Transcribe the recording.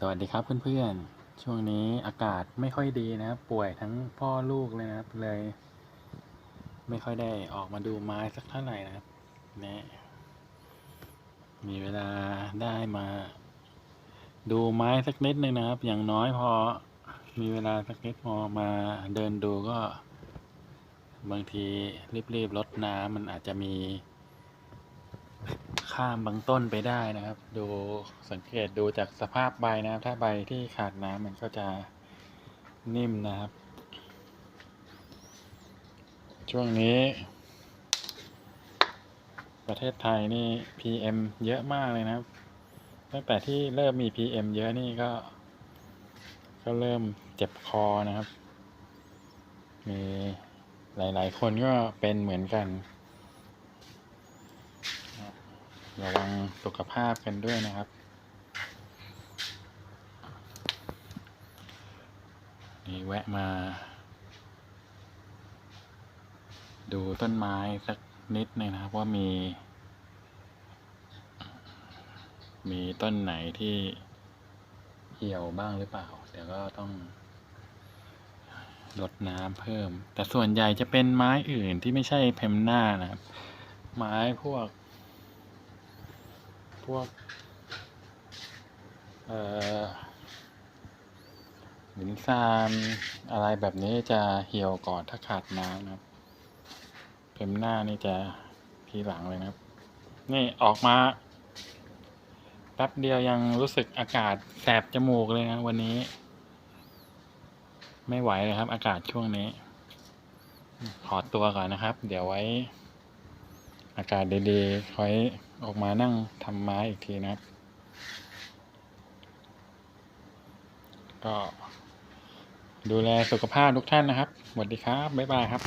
สวัสดีครับเพื่อนๆ ช่วงนี้อากาศไม่ค่อยดีนะครับป่วยทั้งพ่อลูกเลยนะครับเลย ไม่ค่อยได้ออกมาดูไม้สักเท่าไหร่นะครับเนี่ยมีเวลาได้มา ดูไม้สักนิดนึงนะครับ อย่างน้อยพอ มีเวลาสักนิดพอมาเดินดูก็ บางทีรีบๆรดน้ำมันอาจจะมี ข้ามบางต้นไปได้นะครับ ดูสังเกตดูจากสภาพใบนะครับ ถ้าใบที่ขาดน้ำมันก็จะนิ่มนะครับ ช่วงนี้ ประเทศไทยนี่ PM เยอะมากเลยนะครับ ตั้งแต่ที่เริ่มมี PM เยอะนี่ก็ ก็เริ่มเจ็บคอนะครับ มีหลาย ๆ คนก็เป็นเหมือนกัน ระวังสุขภาพกันด้วยนะครับ นี่แวะมา ดูต้นไม้สักนิดหนึงนะครับว่ามี มีต้นไหนที่เหี่ยวบ้างหรือเปล่า เดี๋ยวก็ต้องรดน้ำเพิ่ม แต่ส่วนใหญ่จะเป็นไม้อื่นที่ไม่ใช่เพมหน้านะครับ ไม้พวก พวกเอ่อหินซานอะไรแบบนี้จะเหี่ยวก่อนถ้าขาดน้ำนะครับ เพมหน้านี่จะทีหลังเลยนะครับ นี่ออกมาแป๊บเดียวยังรู้สึกอากาศแสบจมูกเลยนะวันนี้ ไม่ไหวเลยครับ อากาศช่วงนี้ ขอตัวก่อนนะครับ เดี๋ยวไว้ อากาศดีๆค่อยออกมานั่งทำไม้อีกทีนะครับ ก็ดูแลสุขภาพทุกท่านนะครับสวัสดีครับ บ๊ายบายครับ